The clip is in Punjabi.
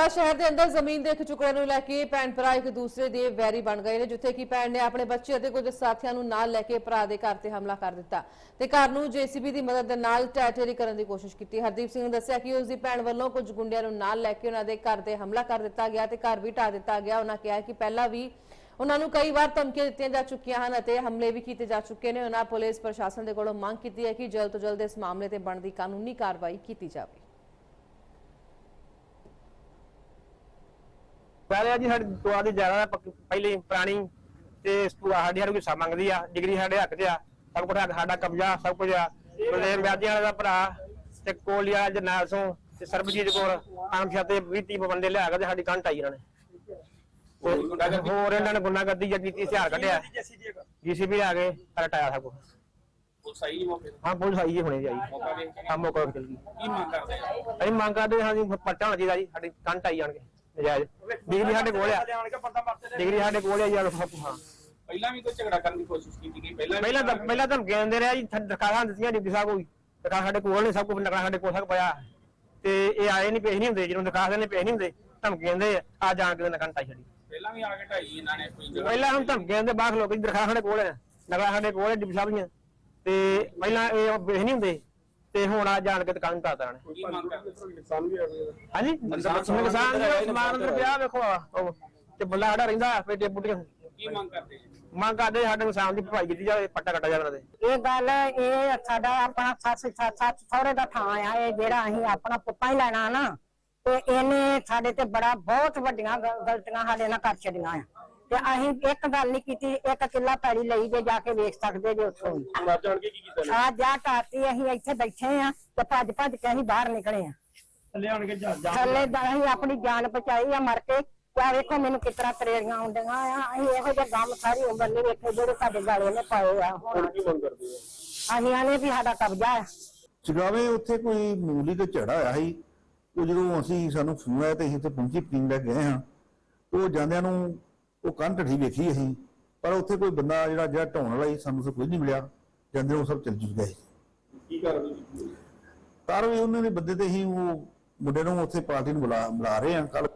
ਬਟਾਲਾ ਸ਼ਹਿਰ ਦੇ ਅੰਦਰ ਜ਼ਮੀਨ ਦੇ ਖਿਚੁਕੜਾਂ ਨੂੰ ਲੈ ਕੇ ਭੈਣ ਭਰਾ ਇੱਕ ਦੂਸਰੇ ਦੇ ਵੈਰੀ ਬਣ ਗਏ ਨੇ, ਜਿੱਥੇ ਕਿ ਭੈਣ ਨੇ ਆਪਣੇ ਬੱਚੇ ਅਤੇ ਕੁਝ ਸਾਥੀਆਂ ਨੂੰ ਨਾਲ ਲੈ ਕੇ ਭਰਾ ਦੇ ਘਰ ਤੇ ਹਮਲਾ ਕਰ ਦਿੱਤਾ ਤੇ ਘਰ ਨੂੰ ਜੀਸੀਬੀ ਦੀ ਮਦਦ ਨਾਲ ਟੈਟੇਰੀ ਕਰਨ ਦੀ ਕੋਸ਼ਿਸ਼ ਕੀਤੀ। ਹਰਦੀਪ ਸਿੰਘ ਨੇ ਦੱਸਿਆ ਕਿ ਉਸ ਦੀ ਭੈਣ ਵੱਲੋਂ ਕੁਝ ਗੁੰਡਿਆਂ ਨੂੰ ਨਾਲ ਲੈ ਕੇ ਉਹਨਾਂ ਦੇ ਘਰ ਤੇ ਹਮਲਾ ਕਰ ਦਿੱਤਾ ਗਿਆ ਤੇ ਘਰ ਵੀ ਢਾ ਦਿੱਤਾ ਗਿਆ। ਉਹਨਾਂ ਕਿਹਾ ਕਿ ਪਹਿਲਾਂ ਵੀ ਉਹਨਾਂ ਨੂੰ ਕਈ ਵਾਰ ਧਮਕੀਆਂ ਦਿੱਤੀਆਂ ਜਾ ਚੁੱਕੀਆਂ ਹਨ ਅਤੇ ਹਮਲੇ ਵੀ ਕੀਤੇ ਜਾ ਚੁੱਕੇ ਨੇ। ਉਹਨਾਂ ਪੁਲਿਸ ਪ੍ਰਸ਼ਾਸਨ ਦੇ ਕੋਲੋਂ ਮੰਗ ਕੀਤੀ ਹੈ ਕਿ ਜਲਦ ਤੋਂ ਜਲਦ ਇਸ ਮਾਮਲੇ ਤੇ ਬਣਦੀ ਕਾਨੂੰਨੀ ਕਾਰਵਾਈ ਕੀਤੀ ਜਾਵੇ। ਪਹਿਲੇ ਜੀ ਸਾਡੀ ਦੁਆ ਦੀ ਜ਼ਿਆਦਾ ਪੱਕੀ- ਪਹਿਲੀ ਪੁਰਾਣੀ ਤੇ ਭੂਆ ਸਾਡੀ ਸਾਡੇ ਕੋਈ ਹਿੱਸਾ ਮੰਗਦੀ ਆ ਡਿਗਰੀ ਸਾਡੇ ਹੱਕ 'ਚ ਆ ਸਭ ਕੁਝ ਹੱਕ ਸਾਡਾ ਕਬਜ਼ਾ ਸਭ ਕੁਝ ਆ। ਬਲਦੇਵ ਵਿਆਜੀ ਵਾਲੇ ਦਾ ਭਰਾ ਤੇ ਕੋਲੀਆ ਜਰਨੈਲ ਸਿੰਘ ਤੇ ਸਰਬਜੀਤ ਕੌਰ ਆਮਸ਼ਾ ਤੇ 20 30 ਬੰਦੇ ਲਿਆ ਕੇ ਤੇ ਸਾਡੀ ਕੰਟ ਆਈ ਇਹਨਾਂ ਨੇ। ਤੇ ਹੋਰ ਇਹਨਾਂ ਨੇ ਗੁੰਡਾਗਰਦੀ ਜਾਂ ਕੀਤੀ ਹਥਿਆਰ ਕੱਢਿਆ। ਜੀਸੀਬੀ ਆ ਗਏ ਸਾਰਾ ਟਾਇਆ ਸਭ ਕੁਝ ਪੁਲਿਸ ਆਈ ਨਹੀਂ ਮੌਕੇ ਤੇ? ਹਾਂ ਪੁਲਿਸ ਆਈ ਜੀ ਹੁਣੇ ਜੀ ਆਈ। ਮੌਕਾ ਵੇਖ ਕੇ? ਹਾਂ ਮੌਕਾ ਚੱਲ ਗਈ ਕੀ ਮੰਗ ਕਰਦੇ ਆ? ਅਸੀਂ ਮੰਗ ਕਰਦੇ ਹਾਂ ਜੀ ਪਰਚਾ ਹੋਣਾ ਚਾਹੀਦਾ ਜੀ ਸਾਡੀ ਕੰਟ ਆਈ ਜਾਣ ਕੇ ਨਜਾਇਜ਼ ਡਿਗਰੀ ਸਾਡੇ ਕੋਲ ਆ। ਡਿਗਰੀ ਸਾਡੇ ਕੋਲ ਆ ਜੀ ਹਾਂ। ਪਹਿਲਾਂ ਵੀ ਕੋਈ ਝਗੜਾ ਕਰਨ ਦੀ ਕੋਸ਼ਿਸ਼ ਕੀਤੀ ਗਈ ਪਹਿਲਾਂ ਪਹਿਲਾਂ ਤਾਂ ਪਹਿਲਾਂ ਧਮਕੀਆਂ ਦਿੰਦੇ ਰਿਹਾ ਜੀ ਦਰਖਾਸਤਾਂ ਦਿੱਤੀਆਂ ਡਿਪਟੀ ਸਾਹਿਬ ਕੋਈ। ਦਰਖਾਸਤ ਸਾਡੇ ਕੋਲ ਨੇ ਸਭ ਕੁਝ ਨਕਲਾਂ ਸਾਡੇ ਕੋਲ ਸਭ ਪਿਆ ਤੇ ਇਹ ਆਏ ਨਹੀਂ ਪੇਸ਼ ਨਹੀਂ ਹੁੰਦੇ ਜਦੋਂ ਦਰਖਾਸਤ ਨੇ ਪੇਸ਼ ਨਹੀਂ ਹੁੰਦੇ ਧਮਕੀਆਂ ਦਿੰਦੇ ਆ ਜਾਣ ਕੇ ਨਕਲਾਂ ਟਾਈ ਛੱਡੀ। ਪਹਿਲਾਂ ਵੀ ਆ ਕੇ ਢਾਈ ਇਹਨਾਂ ਨੇ ਕੋਈ ਜਗ੍ਹਾ ਪਹਿਲਾਂ ਹੁਣ ਧਮਕੀਆਂ ਦੇ ਬਾਅਦ ਲੋਕ ਦਰਖਾਸਤ ਸਾਡੇ ਕੋਲ ਹੈ ਨਕਲਾਂ ਸਾਡੇ ਕੋਲ ਹੈ ਸਾਹਿਬ ਦੀਆਂ। ਤੇ ਪਹਿਲਾਂ ਇਹ ਪੇਸ਼ ਨਹੀਂ ਹੁੰਦੇ ਤੇ ਹੁਣ ਆ ਜਾਣ ਕੇ ਦੁਕਾਨ ਟਾਤਾ ਨੇ ਕੀ ਮੰਗ ਕਰਦੇ ਹਾਂਜੀ? ਨੁਕਸਾਨ ਦੇ ਸਮਾਨ ਦੇ ਵਿਆਹ ਵੇਖੋ ਉਹ ਤੇ ਬੱਲਾ ਸਾਡਾ ਰਹਿੰਦਾ ਪੇਟੇ ਬੁੱਟੀਆਂ ਕੀ ਮੰਗ ਕਰਦੇ ਜੀ ਮੰਗ ਕਰਦੇ ਸਾਡੇ ਨੁਕਸਾਨ ਦੀ ਭਰਪਾਈ ਕੀਤੀ ਜਾਵੇ ਪੱਟਾ ਕੱਟਾ ਜਾਵੇ ਉਹਨਾਂ ਦੇ। ਇਹ ਗੱਲ ਇਹ ਸਾਡਾ ਆਪਣਾ ਸੱਸ ਸੱਸ ਸੱਸ ਸਹੁਰੇ ਦਾ ਥਾਂ ਆ ਇਹ ਜਿਹੜਾ ਅਸੀਂ ਆਪਣਾ ਪੁੱਤਾਂ ਹੀ ਲੈਣਾ ਨਾ ਤੇ ਇਹਨੇ ਸਾਡੇ ਤੇ ਬੜਾ ਬਹੁਤ ਵੱਡੀਆਂ ਗਲ- ਗਲਤੀਆਂ ਸਾਡੇ ਨਾਲ ਕਰ ਛੱਡੀਆਂ ਆ। ਤੇ ਅਸੀਂ ਇੱਕ ਗੱਲ ਨਹੀਂ ਕੀਤੀ ਇੱਕ ਕਿੱਲਾ ਪੈੜੀ ਲਈ ਜੇ ਜਾ ਕੇ ਵੇਖ ਸਕਦੇ ਜੇ ਉੱਥੋਂ। ਵੀ ਜਾਣ ਕੇ ਕੀ ਕੀਤਾ ਆ ਜਾ ਟਾਤੀ ਅਸੀਂ ਇੱਥੇ ਬੈਠੇ ਆ ਤੇ ਭੱਜ ਭੱਜ ਕੇ ਅਸੀਂ ਬਾਹਰ ਨਿਕਲੇ ਆ। ਥੱਲੇ ਆਣ ਕੇ ਜਾ ਥੱਲੇ ਦਾ ਅਸੀਂ ਆਪਣੀ ਜਾਨ ਬਚਾਈ ਆ ਮਰ ਕੇ। ਆਹ ਵੇਖੋ ਮੈਨੂੰ ਕਿਤਰਾ ਤਰੇੜੀਆਂ ਆਉਂਦੀਆਂ ਆ। ਅਸੀਂ ਇਹੋ ਜਿਹਾ ਗਮ ਸਾਰੀ ਉਮਰ ਨਹੀਂ ਵੇਖੇ ਜਿਹੜੇ ਸਾਡੇ ਗਾਲੇ ਨੇ ਪਾਏ ਆ। ਹੁਣ ਕੀ ਮੰਗ ਕਰਦੇ ਆ ਅਸੀਂ ਆਨੇ ਵੀ ਸਾਡਾ ਕਬਜ਼ਾ ਆ। ਚਗਾਵੇ ਉੱਥੇ ਕੋਈ ਮਾਮੂਲੀ ਤੇ ਝੜਾ ਆਇਆ ਸੀ? ਉਹ ਜਦੋਂ ਅਸੀਂ ਸਾਨੂੰ ਫੋਨ ਆਇਆ ਤੇ ਅਸੀਂ ਤੇ ਪਹੁੰਚੀ ਕੇ ਗਏ ਹਾਂ। ਉਹ ਜਾਂਦਿਆਂ ਨੂੰ ਉਹ ਕੰਨ ਢੱਠੀ ਵੇਖੀ ਅਸੀਂ ਪਰ ਉੱਥੇ ਕੋਈ ਬੰਦਾ ਜਿਹੜਾ ਜਿਹੜਾ ਢਾਉਣ ਵਾਲਾ ਸੀ ਸਾਨੂੰ ਤਾਂ ਕੋਈ ਨਹੀਂ ਮਿਲਿਆ ਜਾਂਦੇ ਉਹ ਸਭ ਚੱਲ ਚੁੱਕ ਗਏ। ਕੀ ਜੀ ਪਰ ਵੀ ਉਹਨਾਂ ਦੇ ਬੰਦੇ ਤੇ ਹੀ ਉਹ ਮੁੰਡੇ ਨੂੰ ਉੱਥੇ ਪਾਰਟੀ ਨੂੰ ਬੁਲਾ ਬੁਲਾ ਰਹੇ ਆ ਕੱਲ